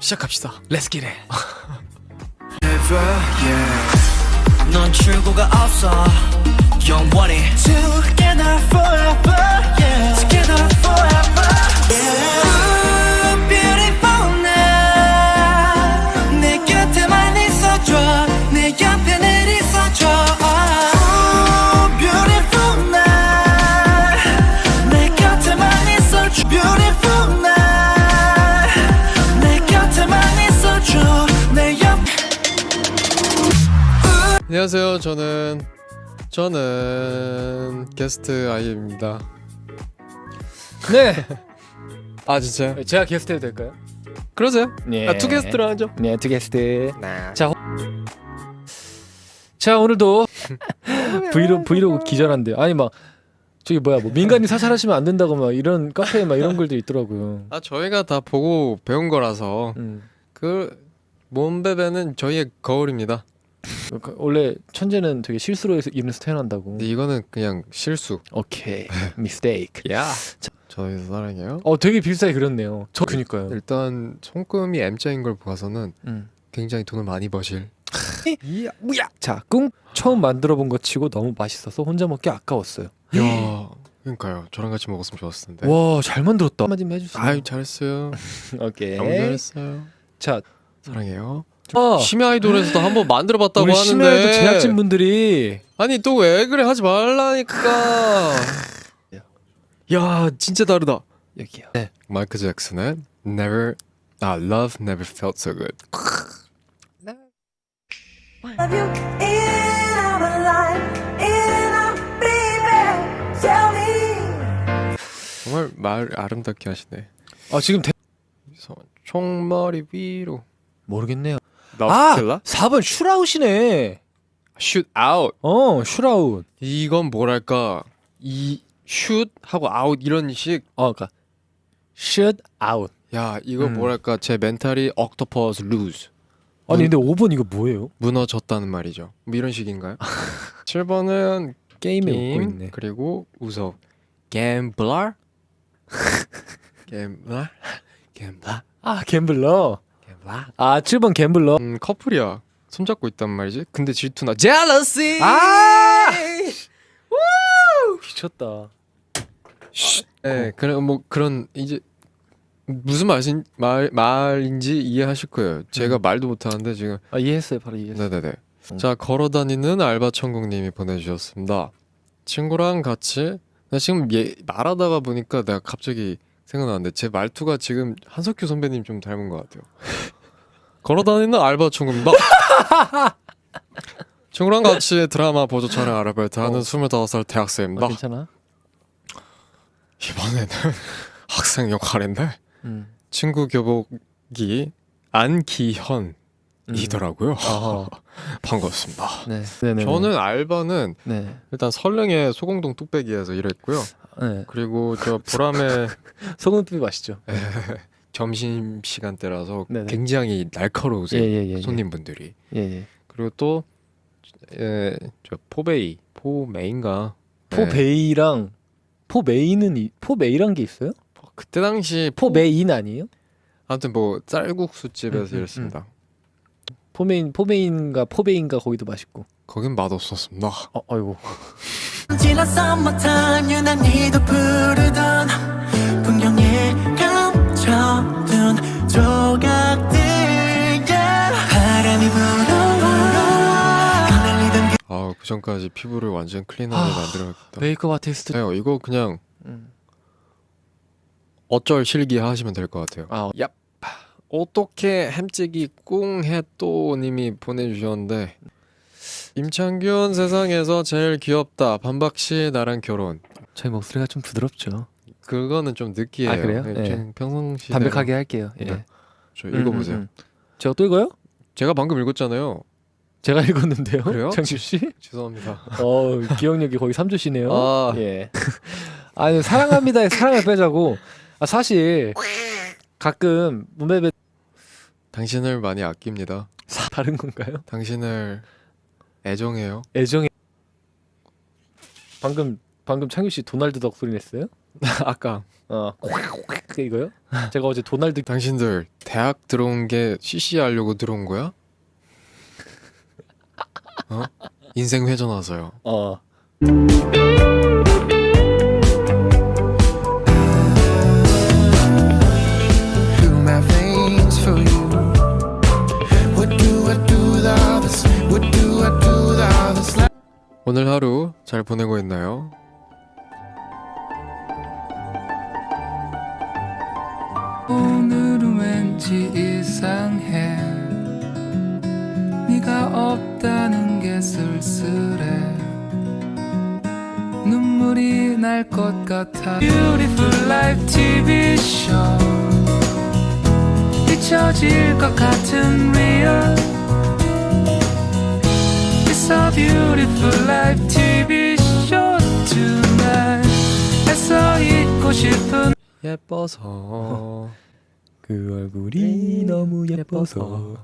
시작합시다. Let's get it. never yeah 넌 출구가 없어 영원히 Together forever yeah Together forever 안녕하세요. 저는 저는 게스트 아이입니다. 네. 아 진짜요? 제가 게스트 해도 될까요? 그러세요? 네. 아, 투 게스트로 하죠. 네, 투 게스트. 네. 자, 자 오늘도 브이로그 브이로그 기절한데 아니 막 저기 뭐야 뭐 민간인 사찰하시면 안 된다고 막 이런 카페에 막 이런 글도 있더라고요. 아 저희가 다 보고 배운 거라서 음. 그 몸베베는 저희의 거울입니다. 그러니까 원래 천재는 되게 실수로 해서 이름에서 태어난다고. 근데 이거는 그냥 실수. 오케이. 미스테이크. 야. 저희 사랑해요. 어 되게 비슷하게 그렸네요. 저 그니까요. 일단 손금이 M자인 걸 봐서는 음. 굉장히 돈을 많이 버실. 이야 뭐야. 자, 꿍 처음 만들어 본 거 치고 너무 맛있어서 혼자 먹기 아까웠어요. 야, 그러니까요. 저랑 같이 먹었으면 좋았을 텐데. 와, 잘 만들었다. 한마디 해주세요. 아유 잘했어요. 오케이. 너무 잘했어요. 자, 사랑해요. 아, 심야 아이돌에서도 한번 만들어봤다고 우리 하는데. 심야에도 제작진 분들이. 아니 또 왜 그래? 하지 말라니까. 야 진짜 다르다. 여기요. 마이클 잭슨의 Never 아 Love Never Felt So Good. Have you in our life, in our baby? Tell me. 정말 말 아름답게 하시네. 아 지금 대... 서- 총머리 위로. 모르겠네요. 나 아, 킬라 4번 슈라웃이네. 슛 아웃 어, 슈라웃. 이건 뭐랄까 이슛 하고 아웃 이런 식 어, 그러니까 슛 아웃. 야 이거 음. 뭐랄까 제 멘탈이 octopus lose 아니 문- 근데 5번 이거 뭐예요? 무너졌다는 말이죠 뭐 이런 식인가요 7번은 게임에 웃고 게임 있네. 그리고 웃어 gambler gambler gambler 아, 갬블러. Gambler 아, 7번 갬블러. 음 커플이야 손잡고 있단 말이지 근데 질투나 jealousy 아! 미쳤다. 네 그런 뭐 그런 이제 무슨 말인 말 말인지 이해하실 거예요 제가 음. 말도 못 하는데 지금 아, 이해했어요. 바로 이해했어요. 네네네 음. 자 걸어다니는 알바 천국님이 보내주셨습니다 친구랑 같이 나 지금 얘 말하다가 보니까 내가 갑자기 생각나는데 제 말투가 지금 한석규 선배님 좀 닮은 것 같아요 걸어다니는 알바 천국입니다 친구랑 같이 드라마 보조 촬영 아르바이트 하는 어. 25살 대학생입니다 아, 괜찮아? 이번에는 학생 역할인데 음. 친구 교복이 안기현 이더라고요 음. 어허. 반갑습니다 네. 네네. 저는 알바는 네. 일단 설릉의 소공동 뚝배기에서 일했고요. 네. 그리고 저 보람의 소금두비 맛있죠. 점심 시간 대라서 네네. 굉장히 날카로우세요 예, 예, 예, 예. 손님분들이. 예, 예. 그리고 또 예, 저 포베이, 포메인가. 네. 포베이랑 포메이는 이, 포메이란 게 있어요? 그때 당시 포메인 아니에요? 아무튼 뭐 쌀국수 집에서 음, 음, 일했습니다. 포메인 포메인가 포베인가 거기도 맛있고. 거긴 맛 없었습니다. 어, 아이고. 지난 summertime 유난히도 푸르던 풍경에 감춰둔 조각들 yeah. 바람이 불어와 흩날리던 아, 그 전까지 피부를 완전 클린하게 아, 만들어야겠다. 메이크업 아티스트. 네, 이거 그냥 음. 어쩔 실기 하시면 될 것 같아요. 아, 얍. 어떻게 햄찌기 꿍해또님이 보내주셨는데 임창균 세상에서 제일 귀엽다 반박시 나랑 결혼 저희 목소리가 좀 부드럽죠. 그거는 좀 느끼해요. 아, 그래요? 네, 예. 좀 평상시 담백하게 할게요. 예. 네. 저 읽어보세요. 음, 음, 음. 제가 또 읽어요? 제가 방금 읽었잖아요. 제가 읽었는데요. 그래요? 장규 씨? 죄송합니다. 어, 기억력이 거의 3주시네요. 아. 예. 아니, 사랑합니다에 사랑을 빼자고. 아, 사실 가끔 문베베 당신을 많이 아낍니다. 다른 건가요? 당신을 애정해요. 애정의 방금 방금 창규 씨 도날드 덕 소리 냈어요? 아까 어 이거요? 제가 어제 도날드 당신들 대학 들어온 게 CC 하려고 들어온 거야? 어? 인생 회전하서요. 어 오늘 하루 잘 보내고 있나요? 오늘은 왠지 이상해. 네가 없다는 게 쓸쓸해. 눈물이 날 것 같아. Beautiful Life TV show. 잊혀질 것 같은 real It's a beautiful life TV show tonight 애써 잊고 싶은 예뻐서 그 얼굴이 너무 예뻐서